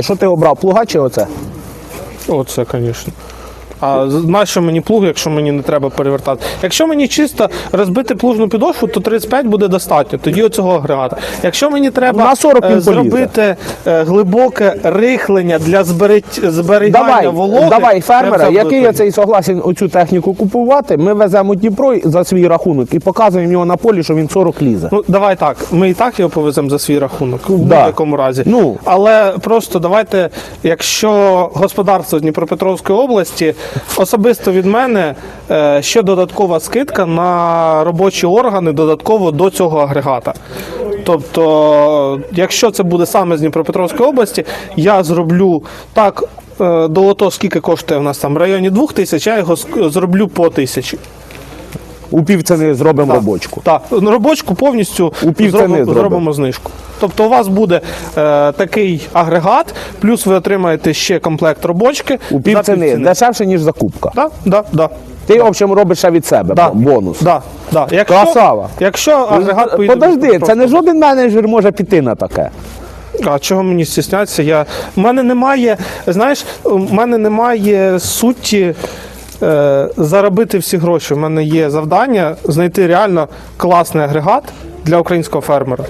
Що ти обрав? Плуга чи оце? Оце, звісно. А нащо мені плуг, якщо мені не треба перевертати? Якщо мені чисто розбити плужну підошву, то 35 буде достатньо. Тоді оцього агрегата. Якщо мені треба На 40 е, він зробити е, глибоке рихлення для зберігання Давай, вологи, давай, фермера, який я цей согласен оцю техніку купувати, ми веземо Дніпро за свій рахунок і показуємо його на полі, що він 40 лізе. Ну, давай так. Ми і так його повеземо за свій рахунок в Да. будь-якому разі. Ну. Але просто давайте, якщо господарство Дніпропетровської області, особисто від мене е, ще додаткова скидка на робочі органи додатково до цього агрегата. Тобто, якщо це буде саме з Дніпропетровської області, я зроблю так. е, До ото скільки коштує в нас там в районі двох тисяч, я його зроблю по тисячі. У півціни зробимо робочку. Так, робочку повністю У півціни зробимо. зробимо знижку. Тобто у вас буде е, такий агрегат, плюс ви отримаєте ще комплект робочки. У півціни дешевше, ніж закупка. Да, да, да. Ти, в общем, робиш ще від себе Да. бонус. Да, да. Якщо, Красава. Якщо агрегат поїде Подожди, це просто- не жоден менеджер може піти на таке. А чого мені стіснятися? Я... У мене немає, знаєш, у мене немає суті е, заробити всі гроші. У мене є завдання знайти реально класний агрегат для українського фермера.